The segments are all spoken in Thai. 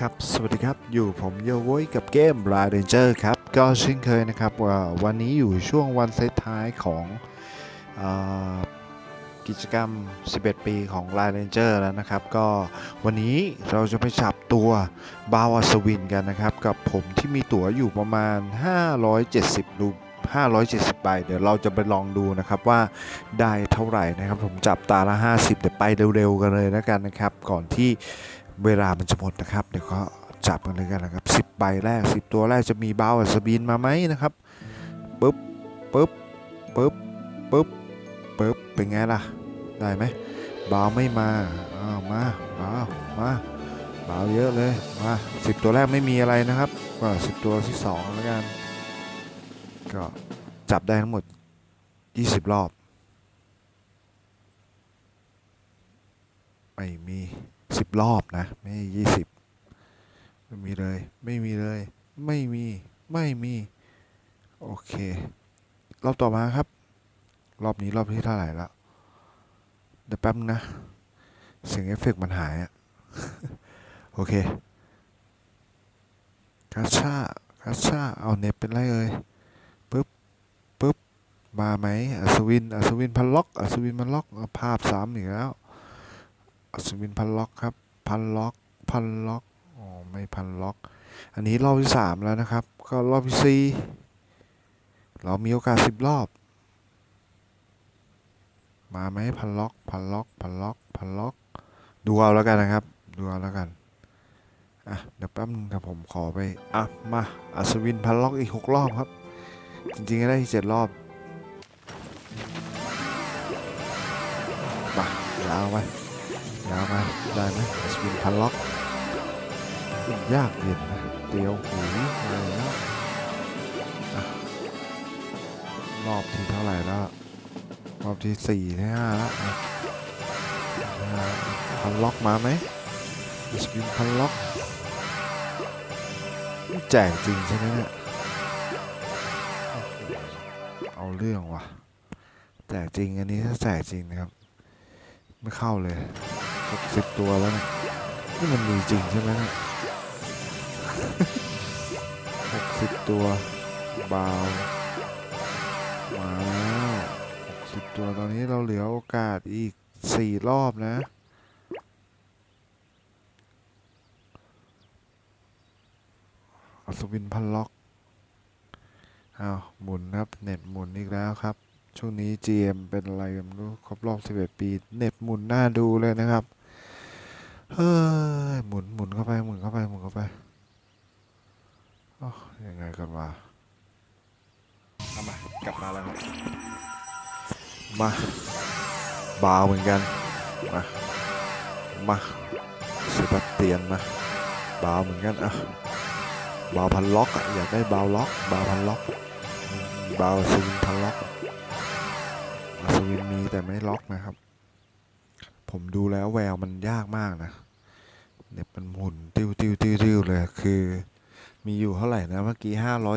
ครับ สวัสดีครับ อยู่ผมโยโว้ยกับเกม r a d a n g e r ครับ ก็เช่นเคยนะครับว่าวันนี้อยู่ช่วงวันเซตท้ายของอกิจกรรม 11 ปีของ r a d a n g e r แล้วนะครับ ก็วันนี้เราจะไปจับตัวบาวาสวินกันนะครับ กับผมที่มีตั๋วอยู่ประมาณ 570รู570ใบเดี๋ยวเราจะไปลองดูนะครับว่าได้เท่าไหร่นะครับ ผมจับตาละ 50เดี๋ยวไปเร็วๆกันเลยแล้วกันนะครับ ก่อนที่ เวลามันจะหมดนะครับ เดี๋ยวก็จับกันเลยกันนะครับ10ใบแรก10ตัวแรกจะมีเบาอัสบินมาไหมนะครับปึ๊บปึ๊บปึ๊บปึ๊บปึ๊บเป็นไงล่ะ ได้ไหมบาวไม่มาอ้าวมาบาวมาบาวเยอะเลยมา10ตัวแรกไม่มีอะไรนะครับก็10ตัวที่2แล้วกันก็จับได้ทั้งหมด 20 รอบ ไม่มี รอบนะ ไม่ยี่สิบไม่มีเลย ไม่มีเลย ไม่มี ไม่มี โอเค รอบต่อมาครับ รอบนี้รอบที่เท่าไหร่แล้ว เดี๋ยวแป๊บนะ เสียงเอฟเฟกต์มันหายอะโอเคคาชาคาชาเอาเน็ตเป็นไรเอ่ยปึ๊บปึ๊บ มาไหมอัศวิน อัศวินพันล็อก อัศวินพันล็อก ภาพซ้ำอีกแล้ว อัศวินพันล็อกครับ พันล็อกพันล็อกอ๋อไม่พันล็อก อันนี้รอบที่สามแล้วนะครับ ก็รอบที่สี่เรามีโอกาสสิบรอบ มาไหมพันล็อกพันล็อกพันล็อกพันล็อก ดูเอาแล้วกันนะครับ ดูเอาแล้วกันอะเดี๋ยวแป๊บนึงครับผมขอไปอะมาอัศวินพันล็อกอีกหกรอบครับ จริงๆก็ได้ที่เจ็ดรอบมายาวไป ยาวมาได้ไหมสปินพันล็อกยากเย็นนะเตียวหูอะไรแล้วอะรอบที่เท่าไหร่แล้วรอบที่สี่ที่ห้าแล้วอะพันล็อกมาไหมสปินพันล็อกแจกจริงใช่ไหมเนี่ยเอาเรื่องว่ะแจกจริงอันนี้ถ้าแจกจริงนะครับ ไม่เข้าเลย กสิบตัวแล้วนะนี่มันมีจริงใช่ไหมนะหกสิบตัวบาวมาวหกสิบตัวตอนนี้เราเหลือโอกาสอีกสี่รอบนะอัศวินพันล็อกอ้าวหมุนครับ เน็ตหมุนอีกแล้วครับ ช่วงนี้ GM เป็นอะไรกันไม่รู้ครบรอบ 11 ปี เน็ตหมุนหน้าดูเลยนะครับ เฮ้ยหมุนหมุนเข้าไปหมุนเข้าไปหมุนเข้าไปอ้าวยังไงกันวะเอามากลับมาแล้วครับมาบาวเหมือนกันมามาเซบาสเตียนมาบาวเหมือนกันอะบาวพันล็อกอะอยากได้บาวล็อกบาวพันล็อกอืมบาวสวิงพันล็อกอัศวินมีแต่ไม่ล็อกนะครับ ผมดูแล้วแววมันยากมากนะ เนี่ยมันหมุนติ้วติ้วติ้วติ้วเลยคือมีอยู่เท่าไหร่นะเมื่อกี้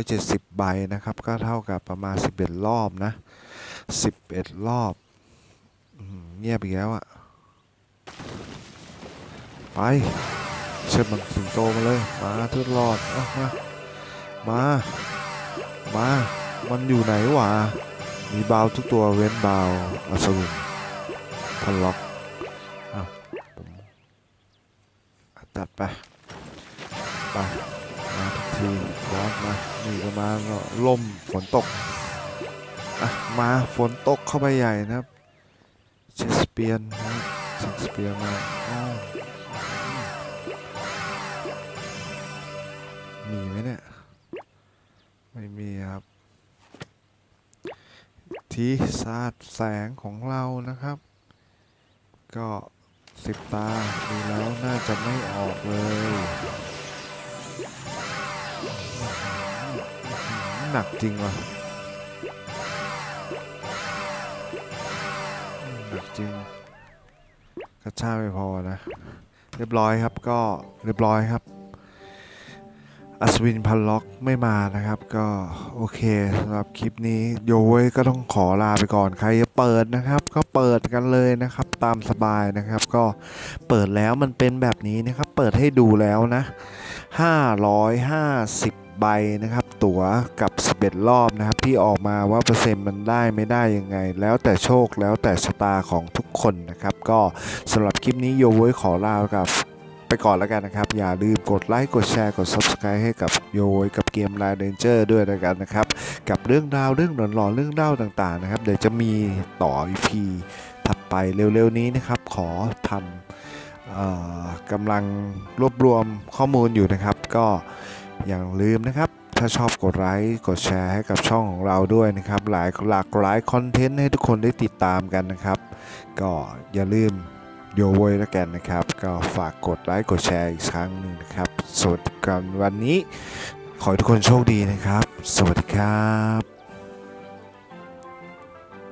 570 ใบนะครับ ก็เท่ากับประมาณ 11 รอบนะ 11 รอบอื้อหือเงียบอีกแล้วอะไป เชิญมันสิงโตมาเลย มาทุดรอดอามา มา มา มันอยู่ไหนวะ มีบาวทุกตัวเว้นบาวอัศวินพันล็อก อะตัดไปไปมาทุกทีร้อนมานี่ก็มาก็ลมฝนตกอะมาฝนตกเข้าไปใหญ่นะครับเชสเปียนนะเชสเปียนมาอ้าวมีไหมเนี่ย ไม่มีครับ ที่สาดแสงของเรานะครับ ก็ สิบตาดูแล้วน่าจะไม่ออกเลยหนักจริงวะหนักจริงกระชากไม่พอนะ เรียบร้อยครับก็เรียบร้อยครับ อัศวินพันล็อกไม่มานะครับ ก็โอเคสำหรับคลิปนี้โยเว้ยก็ต้องขอลาไปก่อนใครจะเปิดนะครับ ก็เปิดกันเลยนะครับ ตามสบายนะครับ ก็เปิดแล้วมันเป็นแบบนี้นะครับ เปิดให้ดูแล้วนะ 550 ใบนะครับ ตั๋วกับ 11 รอบนะครับ ที่ออกมาว่าเปอร์เซ็นต์มันได้ไม่ได้ยังไง แล้วแต่โชคแล้วแต่ชะตาของทุกคนนะครับ ก็สำหรับคลิปนี้โยเว้ยขอลากับ ไปก่อนแล้วกันนะครับ อย่าลืมกดไลค์กดแชร์กด Subscribe ให้กับโยยกับเกม Line Ranger ด้วยแล้วกันนะครับ กับเรื่องราวเรื่องหลอนๆเรื่องเล่าต่างๆนะครับ เดี๋ยวจะมีต่อ EP ถัดไปเร็วๆนี้นะครับ ขอทำกำลังรวบรวมข้อมูลอยู่นะครับ ก็อย่าลืมนะครับถ้าชอบกดไลค์กดแชร์ให้กับช่องของเราด้วยนะครับ หลายหลากหลายคอนเทนต์ให้ทุกคนได้ติดตามกันนะครับ ก็อย่าลืม โยโวยแล้วกันนะครับ ก็ฝากกดไลค์กดแชร์อีกครั้งหนึ่งนะครับสวัสดีกันวันนี้ ขอให้ทุกคนโชคดีนะครับ สวัสดีครับ